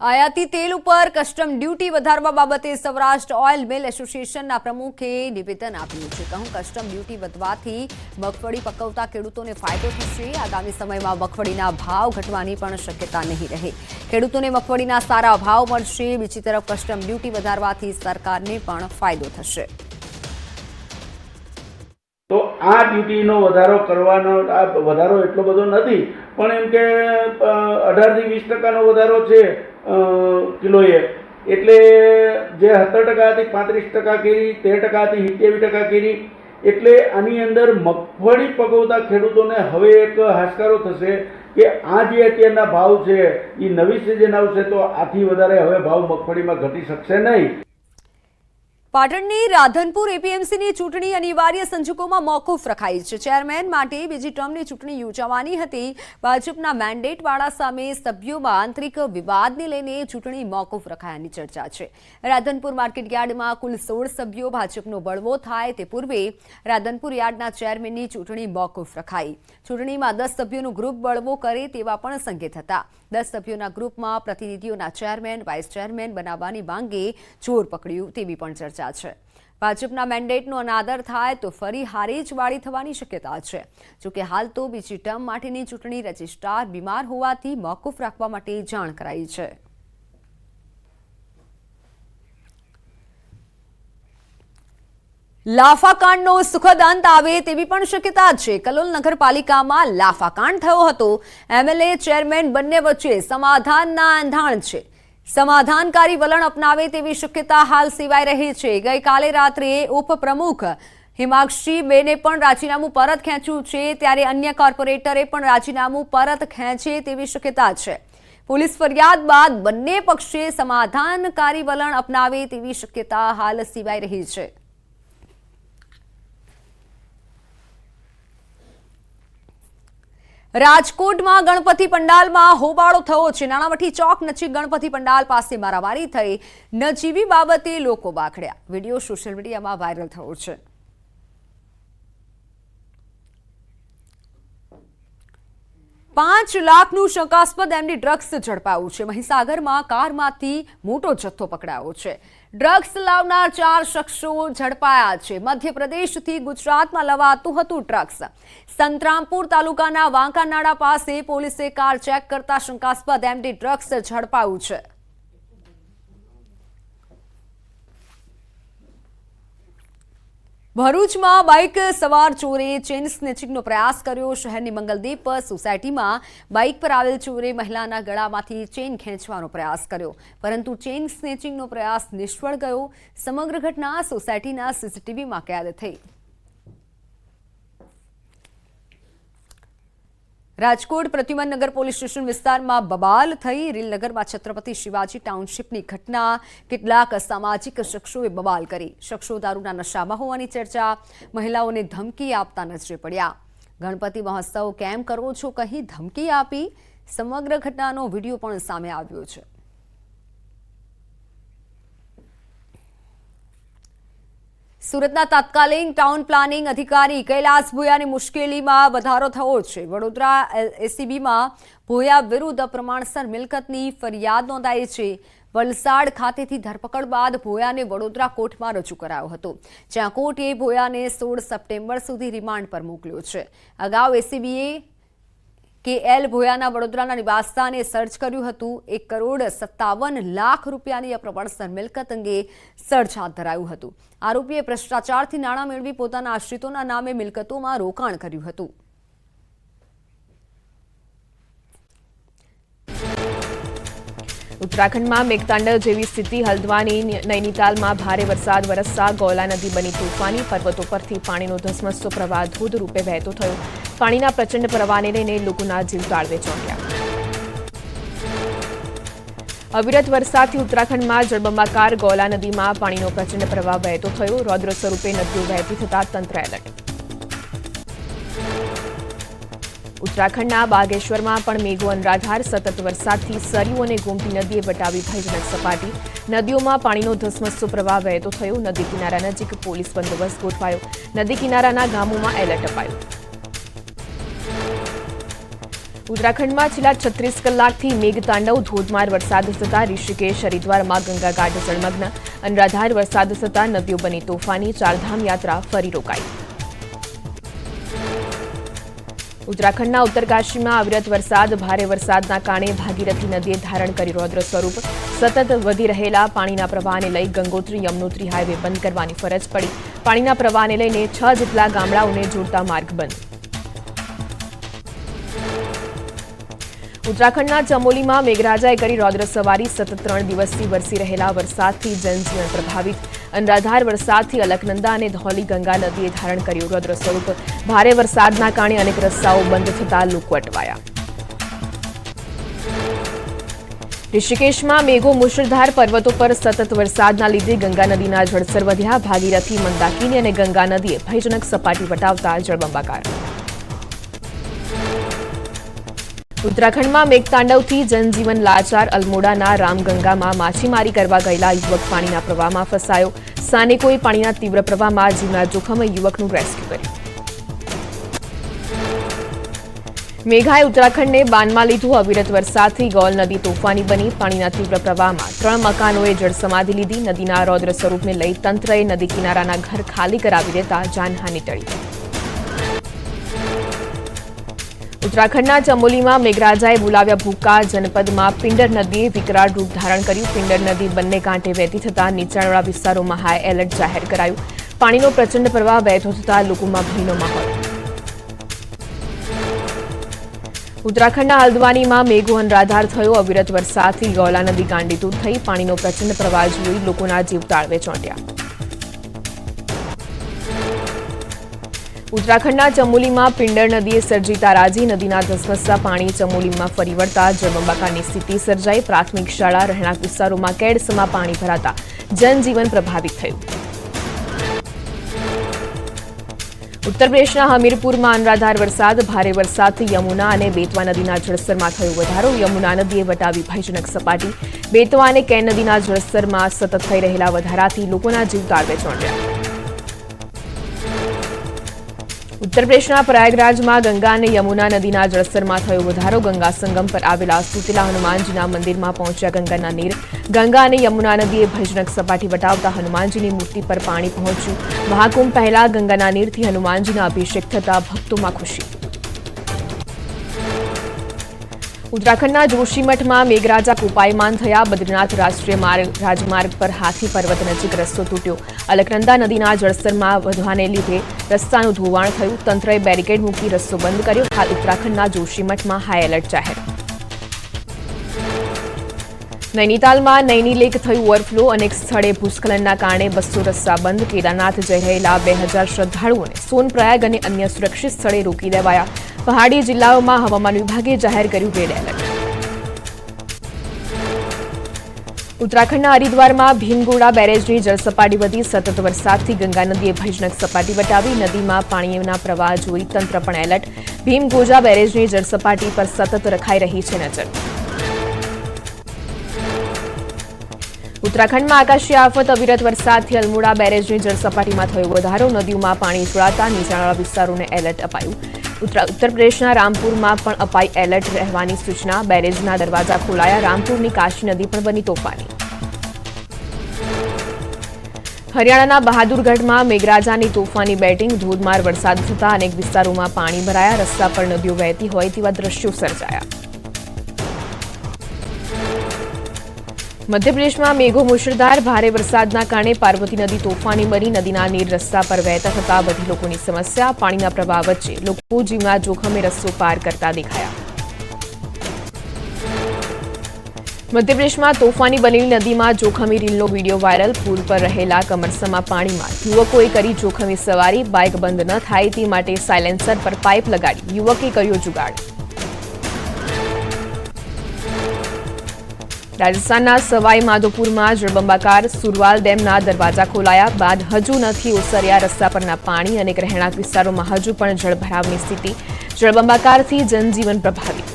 આયાતી તેલ ઉપર કસ્ટમ ડ્યુટી વધારવા બાબતે સૌરાષ્ટ્ર ઓઇલ મિલ એસોસિએશનના પ્રમુખે નિવેદન આપ્યું છે. કહું, કસ્ટમ ડ્યુટી વધવાથી મગફળી પકવતા ખેડૂતોને ફાયદો થશે. આગામી સમયમાં મગફળીના ભાવ ઘટવાની પણ શક્યતા નહીં રહે. ખેડૂતોને મગફળીના સારા ભાવ મળશે. બીજી તરફ કસ્ટમ ડ્યુટી વધારવાથી સરકારને પણ ફાયદો થશે. તો આ ડ્યુટીનો વધારો કરવાનો, આ વધારો એટલો બધો નથી, પણ એમ કે અઢારથી વીસ ટકાનો વધારો છે કિલોએ. એટલે જે સત્તર ટકા હતી પાંત્રીસ ટકા કેરી, તેર ટકા હતી ટકા કેરી, એટલે આની અંદર મગફળી પકવતા ખેડૂતોને હવે એક હાશકારો થશે કે આ જે અત્યારના ભાવ છે એ નવી સિઝન આવશે તો આથી વધારે હવે ભાવ મગફળીમાં ઘટી શકશે નહીં. પાટણની રાધનપુર એપીએમસીની ચૂંટણી અનિવાર્ય સંજોગોમાં મોકૂફ રખાઈ છે. ચેરમેન માટે બીજી ટર્મની ચૂંટણી યોજાવાની હતી. ભાજપના મેન્ડેટવાળા સામે સભ્યોમાં આંતરિક વિવાદને લઈને ચૂંટણી મોકૂફ રખાયાની ચર્ચા છે. રાધનપુર માર્કેટ યાર્ડમાં કુલ સોળ સભ્યો ભાજપનો બળવો થાય તે પૂર્વે રાધનપુર યાર્ડના ચેરમેનની ચૂંટણી મોકૂફ રખાઈ. ચૂંટણીમાં દસ સભ્યોનું ગ્રુપ બળવો કરે તેવા પણ સંકેત હતા. દસ સભ્યોના ગ્રુપમાં પ્રતિનિધિઓના ચેરમેન, વાઇસ ચેરમેન બનાવવાની માંગે જોર પકડ્યું તેવી પણ ચર્ચા છે. ભાજપના મેન્ડેટનો અનાદર થાય તો ફરી હારેજવાળી થવાની શક્યતા છે. જોકે હાલ તો બીજી ટર્મ માટેની ચૂંટણી રજિસ્ટ્રાર બીમાર હોવાથી મોકૂફ રાખવા માટે જાણ કરાઈ છે. લાફાકાંડનો સુખદ અંત આવે તેવી પણ શક્યતા છે. કલોલ નગરપાલિકામાં લાફાકાંડ થયો હતો. એમએલએ ચેરમેન બંને વચ્ચે સમાધાનના એંધાણ છે. સમાધાનકારી વલણ અપનાવે તેવી શક્યતા હાલ સિવાય રહી છે. ગઈકાલે રાત્રે ઉપપ્રમુખ હિમાક્ષી બેને પણ રાજીનામું પરત ખેંચ્યું છે, ત્યારે અન્ય કોર્પોરેટરે પણ રાજીનામું પરત ખેંચે તેવી શક્યતા છે. પોલીસ ફરિયાદ બાદ બંને પક્ષે સમાધાનકારી વલણ અપનાવે તેવી શક્યતા હાલ સિવાય રહી છે. રાજકોટમાં ગણપતિ પંડાલમાં હોબાળો થયો છે. નાણાવટી ચોક નજીક ગણપતિ પંડાલ પાસે મારામારી થઈ. નજીવી બાબતે લોકો બાખડ્યા વીડિયો સોશિયલ મીડિયામાં વાયરલ થયો છે. પાંચ લાખનું શંકાસ્પદ એમડી ડ્રગ્સ ઝડપાયું છે. મહીસાગરમાં કારમાંથી મોટો જથ્થો પકડાયો છે. ડ્રગ્સ લાવનાર ચાર શખ્સો ઝડપાયા છે. મધ્યપ્રદેશથી ગુજરાતમાં લવાતું હતું ડ્રગ્સ. સંતરામપુર તાલુકાના વાંકાનાળા પાસે પોલીસે કાર ચેક કરતા શંકાસ્પદ એમડી ડ્રગ્સ ઝડપાયું છે. ભરૂચમાં બાઇક સવાર ચોરે ચેન સ્નેચિંગનો પ્રયાસ કર્યો. શહેરની મંગલદીપ સોસાયટીમાં બાઇક પર આવેલ ચોરે મહિલાના ગળામાંથી ચેન ખેંચવાનો પ્રયાસ કર્યો. પરંતુ ચેન સ્નેચિંગનો પ્રયાસ નિષ્ફળ ગયો. સમગ્ર ઘટના સોસાયટીના સીસીટીવીમાં કેદ થઈ. રાજકોટ પ્રત્યુમન નગર પોલીસ સ્ટેશન વિસ્તારમાં બબાલ થઈ રીલનગરમાં છત્રપતિ શિવાજી ટાઉનશીપની ઘટના. કેટલાક સામાજિક શખ્સોએ બબાલ કરી. શખ્સો દારૂના નશામાં હોવાની ચર્ચા. મહિલાઓને ધમકી આપતા નજરે પડ્યા. ગણપતિ મહોત્સવ કેમ કરવો છો? કહી ધમકી આપી. સમગ્ર ઘટનાનો વીડિયો પણ સામે આવ્યો છે. સુરતના તાત્કાલિક ટાઉન પ્લાનિંગ અધિકારી કૈલાસ ભૂયાની મુશ્કેલીમાં વધારો થયો છે. વડોદરા એસીબીમાં ભૂયા વિરુદ્ધ પ્રમાણસર મિલકતની ફરિયાદ નોંધાઈ છે. વલસાડ ખાતેથી ધરપકડ બાદ ભોયાને વડોદરા કોર્ટમાં રજૂ કરાયો હતો. જ્યાં કોર્ટે ભોયાને સોળ સપ્ટેમ્બર સુધી રિમાન્ડ પર મોકલ્યો છે. અગાઉ એસીબીએ કે એલ ભોયાના વડોદરાના નિવાસસ્થાને સર્ચ કર્યું હતું. એક કરોડ સત્તાવન લાખ રૂપિયાની અપ્રમાણસર મિલકત અંગે સર્ચ હાથ ધરાયું હતું. આરોપીએ ભ્રષ્ટાચારથી નાણાં મેળવી પોતાના આશ્રિતોના નામે મિલકતોમાં રોકાણ કર્યું હતું. ઉત્તરાખંડમાં મેઘતાંડવ જેવી સ્થિતિ હલ્દવાની નૈનીતાલમાં ભારે વરસાદ, વરસતા ગોલા નદી બની તોફાની, પર્વતો પરથી પાણીનો ધસમસતો પ્રવાહ ધોધ રૂપે વહેતો થયો. પાણીના પ્રચંડ પ્રવાહને લઈને લોકોના જીવ તાળવે ચોંટ્યા. અવિરત વરસાદથી ઉત્તરાખંડમાં જળબંબાકાર ગોલા નદીમાં પાણીનો પ્રચંડ પ્રવાહ વહેતો થયો. રૌદ્ર સ્વરૂપે નદીઓ વહેતી થતા તંત્ર એલર્ટ. ઉત્તરાખંડના બાગેશ્વરમાં પણ મેઘો અનરાધાર. સતત વરસાદથી સરયુ અને ગોમતી નદીએ વટાવી ભયજનક સપાટી. નદીઓમાં પાણીનો ધસમસો પ્રવાહ વહેતો થયો. નદી કિનારા નજીક પોલીસ બંદોબસ્ત ગોઠવાયો. નદી કિનારાના ગામોમાં એલર્ટ અપાયું. ઉત્તરાખંડમાં છેલ્લા છત્રીસ કલાકથી મેઘતાંડવ, ધોધમાર વરસાદ થતા ઋષિકેશ, હરિદ્વારમાં ગંગાઘાટ, જળમગ્ન અનરાધાર વરસાદ થતા નદીઓ બની તોફાની ચારધામ યાત્રા ફરી રોકાઈ. ઉત્તરાખંડના ઉત્તરકાશીમાં અવિરત વરસાદ, ભારે વરસાદના કારણે ભાગીરથી નદીએ ધારણ કરી રૌદ્ર સ્વરૂપ. સતત વધી રહેલા પાણીના પ્રવાહને લઈ ગંગોત્રી, યમનોત્રી હાઈવે બંધ કરવાની ફરજ પડી. પાણીના પ્રવાહને લઈને છ જેટલા ગામડાઓને જોડતા માર્ગ બંધ. ઉત્તરાખંડના ચમોલીમાં મેઘરાજાએ કરી રૌદ્ર સવારી. સતત ત્રણ દિવસથી વરસી રહેલા વરસાદથી જનજીવન પ્રભાવિત. અનરાધાર વરસાદથી અલકનંદા અને ધૌલી ગંગા નદીએ ધારણ કર્યું રૌદ્ર સ્વરૂપ. ભારે વરસાદના કારણે અનેક રસ્તાઓ બંધ થતા લોકો અટવાયા. ઋષિકેશમાં મેઘો મુશળધાર પર્વતો પર સતત વરસાદના લીધે ગંગા નદીના જળસર વધ્યા. ભાગીરથી મંદાકિની અને ગંગા નદીએ ભયજનક સપાટી વટાવતા જળબંબાકાર. ઉત્તરાખંડમાં મેઘતાંડવથી જનજીવન લાચાર અલમોડાના રામગંગામાં માછીમારી કરવા ગયેલા યુવક પાણીના પ્રવાહમાં ફસાયો. સાનેકોએ પાણીના તીવ્ર પ્રવાહમાં જીવના જોખમે યુવકનું રેસ્ક્યુ કર્યું. મેઘાએ ઉત્તરાખંડને બાનમાં લીધું અવિરત વરસાદથી ગોલ નદી તોફાની બની. પાણીના તીવ્ર પ્રવાહમાં ત્રણ મકાનોએ જળસમાધિ લીધી. નદીના રૌદ્ર સ્વરૂપને લઈ તંત્રએ નદી કિનારાના ઘર ખાલી કરાવી દેતા જાનહાની ટળી. ઉત્તરાખંડના ચમોલીમાં મેઘરાજાએ બોલાવ્યા ભૂકા જનપદમાં પિંડર નદીએ વિકરાળ રૂપ ધારણ કર્યું. પિંડર નદી બંને કાંઠે વહેતી થતા નીચાણવાળા વિસ્તારોમાં હાઈ એલર્ટ જાહેર કરાયું. પાણીનો પ્રચંડ પ્રવાહ વહેતો થતા લોકોમાં ભયનો માહોલ. ઉત્તરાખંડના હલ્દવાનીમાં મેઘો અનરાધાર થયો. અવિરત વરસાદથી ગૌલા નદી ગાંડીતુર થઈ. પાણીનો પ્રચંડ પ્રવાહ જોઈ લોકોના જીવ તાળવે ચોંટ્યા. ઉત્તરાખંડના ચમોલીમાં પિંડર નદીએ સર્જી તારાજી. નદીના ધસમસતા પાણી ચમોલીમાં ફરી વળતા. જળબંબાકારની સ્થિતિ સર્જાઈ. પ્રાથમિક શાળા, રહેણાંક વિસ્તારોમાં કેડસમાં પાણી ભરાતા. જનજીવન પ્રભાવિત થયું. ઉત્તર પ્રદેશના હમીરપુરમાં અનરાધાર વરસાદ, ભારે વરસાદથી યમુના અને બેતવા નદીના જળસ્તરમાં થયો વધારો. યમુના નદીએ વટાવી ભયજનક સપાટી. બેતવા અને કેન નદીના જળસ્તરમાં સતત થઈ રહેલા વધારાથી લોકોના જીવ તાળવે ચોંટ્યા. ઉત્તર પ્રદેશના પ્રયાગરાજમાં ગંગા અને યમુના નદીના જળસ્તરમાં થયો વધારો. ગંગા સંગમ પર આવેલા સુતેલા હનુમાનજીના મંદિરમાં પહોંચ્યા ગંગાના નીર. ગંગા અને યમુના નદીએ ભયજનક સપાટી વટાવતા હનુમાનજીની મૂર્તિ પર પાણી પહોંચ્યું. મહાકુંભ પહેલા ગંગાના નીરથી હનુમાનજીના અભિષેક થતા ભક્તોમાં ખુશી. ઉત્તરાખંડના જોશીમઠમાં મેઘરાજા કુપાયમાન થયા. બદ્રીનાથ રાષ્ટ્રીય માર્ગ, રાજમાર્ગ પર હાથી પર્વત નજીક રસ્તો તૂટ્યો. અલકનંદા નદીના જળસ્તરમાં વધવાને લીધે રસ્તાનું ધોવાણ થયું. તંત્રએ બેરિકેડ મૂકી રસ્તો બંધ કર્યો. હાલ ઉત્તરાખંડના જોશીમઠમાં હાઈ એલર્ટ જાહેર નૈનીતાલમાં નૈની લેક થયું ઓવરફ્લો અનેક સ્થળે ભૂસ્ખલનના કારણે બસો રસ્તા બંધ. કેદારનાથ જઈ રહેલા બે હજાર શ્રદ્ધાળુઓને સોનપ્રયાગ અને અન્ય સુરક્ષિત સ્થળે રોકી દેવાયા. પહાડી જિલ્લાઓમાં હવામાન વિભાગે જાહેર કર્યું રેડ એલર્ટ. ઉત્તરાખંડના હરિદ્વારમાં ભીમગોડા બેરેજની જળસપાટી વધી. સતત વરસાદથી ગંગા નદીએ ભયજનક સપાટી વટાવી. નદીમાં પાણીના પ્રવાહ જોઈ તંત્ર પણ એલર્ટ. ભીમગોજા બેરેજની જળસપાટી પર સતત રખાઈ રહી છે નજર. ઉત્તરાખંડમાં આકાશી આફત, અવિરત વરસાદથી અલમુડા બેરેજની જળસપાટીમાં થયો વધારો, નદીઓમાં પાણી છોડાતા નીચાણવાળા વિસ્તારોને એલર્ટ અપાયું. ઉત્તર પ્રદેશના રામપુરમાં પણ અપાઈ એલર્ટ રહેવાની સૂચના. બેરેજના દરવાજા ખોલાયા, રામપુરની કાશી નદી પણ બની તોફાની. હરિયાણાના બહાદુરગઢમાં મેઘરાજાની તોફાની બેટિંગ, ધોધમાર વરસાદ થતા અનેક વિસ્તારોમાં પાણી ભરાયા, રસ્તા પર નદીઓ વહેતી હોય તેવા દ્રશ્યો સર્જાયા. મધ્યપ્રદેશમાં મેઘો મુશળધાર, ભારે વરસાદના કારણે પાર્વતી નદી તોફાની બની નદીના નીર રસ્તા પર વહેતા થતા બધી લોકોની સમસ્યા, પાણીના પ્રવાહ વચ્ચે લોકો જીવના જોખમે રસ્તો પાર કરતા દેખાયા. મધ્યપ્રદેશમાં તોફાની બનેલી નદીમાં જોખમી રીલનો વીડિયો વાયરલ. પુલ પર રહેલા કમરસમાં પાણીમાં યુવકોએ કરી જોખમી સવારી. બાઇક બંધ ન થાય તે માટે સાયલેન્સર પર પાઇપ લગાડી. યુવકે કર્યો જુગાડ. રાજસ્થાનના સવાઈ માધોપુરમાં જળબંબાકાર સુરવાલ ડેમના દરવાજા ખોલાયા બાદ હજુ નથી ઓસર્યા રસ્તા પરના પાણી અને રહેણાંક વિસ્તારોમાં હજુ પણ જળભરાવની સ્થિતિ. જળબંબાકારથી જનજીવન પ્રભાવિત.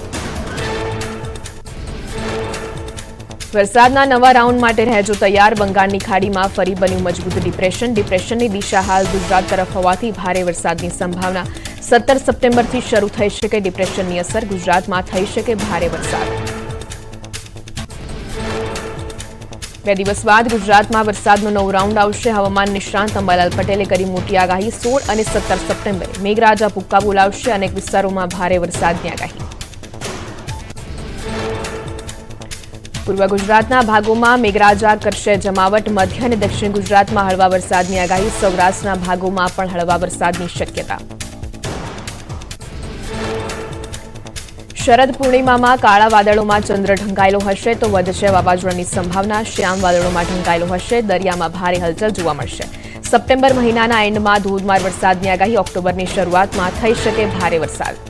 વરસાદના નવા રાઉન્ડ માટે રહેજો તૈયાર. બંગાળની ખાડીમાં ફરી બન્યું મજબૂત ડિપ્રેશન. ડિપ્રેશનની દિશા હાલ ગુજરાત તરફ હોવાથી ભારે વરસાદની સંભાવના. સત્તર સપ્ટેમ્બરથી શરૂ થઈ શકે ડિપ્રેશનની અસર. ગુજરાતમાં થઈ શકે ભારે વરસાદ. બે દિવસ બાદ ગુજરાતમાં વરસાદનો નવો રાઉન્ડ આવશે. હવામાન નિષ્ણાંત અંબાલાલ પટેલે કરી મોટી આગાહી. સોળ અને સત્તર સપ્ટેમ્બરે મેઘરાજા ભૂક્કા બોલાવશે અનેક વિસ્તારોમાં ભારે વરસાદની આગાહી. પૂર્વ ગુજરાતના ભાગોમાં મેઘરાજા કરશે જમાવટ. મધ્ય અને દક્ષિણ ગુજરાતમાં હળવા વરસાદની આગાહી. સૌરાષ્ટ્રના ભાગોમાં પણ હળવા વરસાદની શક્યતા. શરદ પૂર્ણિમામાં કાળા વાદળોમાં ચંદ્ર ઢંકાયેલો હશે તો વધશે વાવાઝોડાની સંભાવના. શ્યામ વાદળોમાં ઢંકાયેલો હશે. દરિયામાં ભારે હલચલ જોવા મળશે. સપ્ટેમ્બર મહિનાના એન્ડમાં ધોધમાર વરસાદની આગાહી. ઓક્ટોબરની શરૂઆતમાં થઈ શકે ભારે વરસાદ.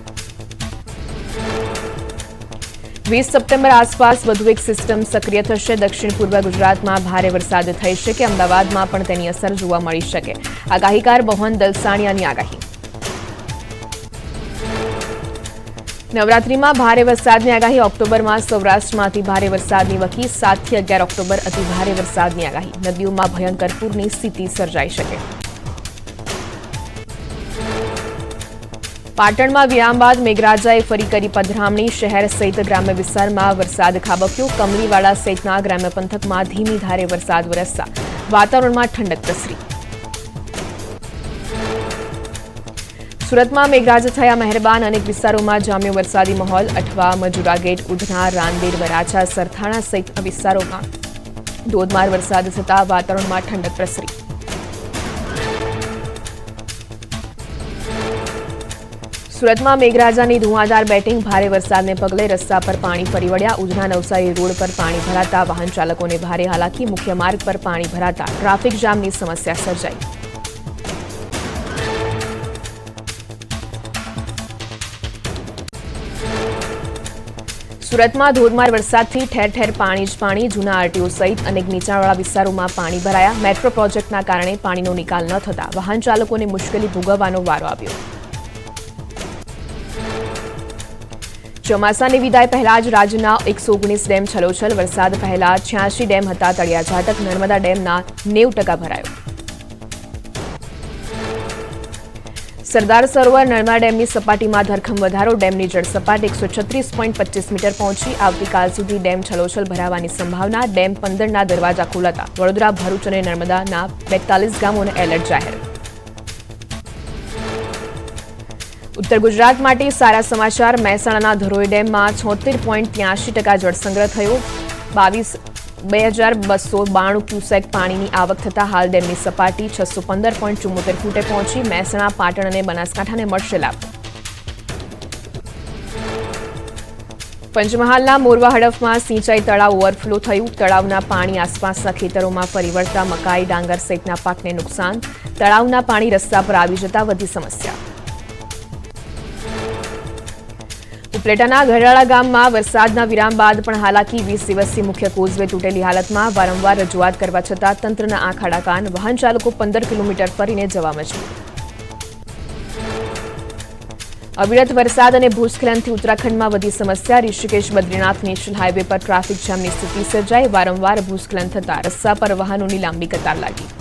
વીસ સપ્ટેમ્બર આસપાસ વધુ એક સિસ્ટમ સક્રિય થશે. દક્ષિણ પૂર્વ ગુજરાતમાં ભારે વરસાદ થઈ શકે. અમદાવાદમાં પણ તેની અસર જોવા મળી શકે. આગાહીકાર મોહન દલસાણિયાની આગાહી. નવરાત્રીમાં ભારે વરસાદની આગાહી. ઓક્ટોબરમાં સૌરાષ્ટ્રમાંથી ભારે વરસાદની વકી સાતથી અગિયાર ઓક્ટોબર અતિ ભારે વરસાદની આગાહી. નદીઓમાં ભયંકર પૂરની સ્થિતિ સર્જાઈ શકે. પાટણમાં વિરામ બાદ મેઘરાજાએ ફરી કરી પધરામણી. શહેર સહિત ગ્રામ્ય વિસ્તારમાં વરસાદ ખાબક્યો. કમલીવાડા સહિતના ગ્રામ્ય પંથકમાં ધીમી ધારે વરસાદ વરસતા વાતાવરણમાં ઠંડક પ્રસરી. સુરતમાં મેઘરાજા થયા મહેરબાન અનેક વિસ્તારોમાં જામ્યો વરસાદી માહોલ. અઠવા, મજુરા ગેટ, ઉધના રાંદેર વરાછા, સરથાણા સહિત વિસ્તારોમાં ધોધમાર વરસાદ થતાં વાતાવરણમાં ઠંડક પ્રસરી. સુરતમાં મેઘરાજાની ધુઆધાર બેટિંગ ભારે વરસાદને પગલે રસ્તા પર પાણી ફરી વળ્યા. ઉધના નવસારી રોડ પર પાણી ભરાતા વાહન ચાલકોને ભારે હાલાકી. મુખ્ય માર્ગ પર પાણી ભરાતા ટ્રાફિક જામની સમસ્યા સર્જાઈ. સુરતમાં ધોધમાર વરસાદથી ઠેર ઠેર પાણી જ પાણી, જૂના આરટીઓ સહિત અનેક નીચાણવાળા વિસ્તારોમાં પાણી ભરાયા. મેટ્રો પ્રોજેક્ટના કારણે પાણીનો નિકાલ ન થતા વાહન ચાલકોને મુશ્કેલી ભોગવવાનો વારો આવ્યો. ચોમાસાની વિદાય પહેલા જ રાજ્યના એકસો ઓગણીસ ડેમ છલોછલ, વરસાદ પહેલા છ્યાસી ડેમ હતા, તળિયા ઝાટક, નર્મદા ડેમના નેવ ટકા ભરાયો. સરદાર સરોવર નર્મદા ડેમની સપાટીમાં ધરખમ વધારો ડેમની જળ સપાટી એકસો છત્રીસ પોઈન્ટ પચીસ મીટર પહોંચી આવતીકાલ સુધી ડેમ છલોછલ ભરાવાની સંભાવના ડેમ પંદરના દરવાજા ખોલાતા વડોદરા, ભરૂચ અને નર્મદાના બેતાલીસ ગામોને એલર્ટ જાહેર. ઉત્તર ગુજરાત માટે સારા સમાચાર, મહેસાણાના ધરોઈ ડેમમાં છોતેર પોઈન્ટ ત્યાસી ટકા જળસંગ્રહ થયો, બાવીસ બે હજાર બસો બાણું ક્યુસેક પાણીની આવક થતાં હાલ ડેમની સપાટી છસો પંદર પોઈન્ટ ચુમ્મોતેર ફૂટે પહોંચી. મહેસાણા, પાટણ અને બનાસકાંઠાને મળશે લાભ. પંચમહાલના મોરવા હડફમાં સિંચાઈ તળાવ ઓવરફ્લો થયું. તળાવના પાણી આસપાસના ખેતરોમાં ફરી વળતા મકાઈ, ડાંગર સહિતના પાકને નુકસાન. તળાવના પાણી રસ્તા પર આવી જતા વધી સમસ્યા. ઉપલેટાના ઘરાળા ગામમાં વરસાદના વિરામ બાદ પણ હાલાકી વીસ દિવસથી મુખ્ય કોઝવે તૂટેલી હાલતમાં વારંવાર રજૂઆત કરવા છતાં તંત્રના આંખ આડા કાન વાહન ચાલકો પંદર કિલોમીટર ફરીને જવા મજબૂર. અવિરત વરસાદ અને ભૂસ્ખલનથી ઉત્તરાખંડમાં વધી સમસ્યા. ઋષિકેશ, બદ્રીનાથ, નેશનલ હાઈવે પર ટ્રાફિક જામની સ્થિતિ સર્જાઈ. વારંવાર ભૂસ્ખલન થતાં રસ્તા પર વાહનોની લાંબી કતાર લાગી.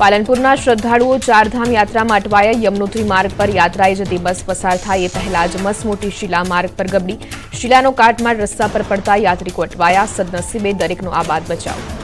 પાલનપુરના શ્રદ્ધાળુઓ ચારધામ યાત્રામાં અટવાયા યમનોત્રી માર્ગ પર યાત્રાએ જતી બસ પસાર થાય એ પહેલા જ મસમોટી શિલા માર્ગ પર ગબડી. શિલાનો કાટમાળ રસ્તા પર પડતા યાત્રિકો અટવાયા. સદનસીબે દરેકનો આબાદ બચાવ.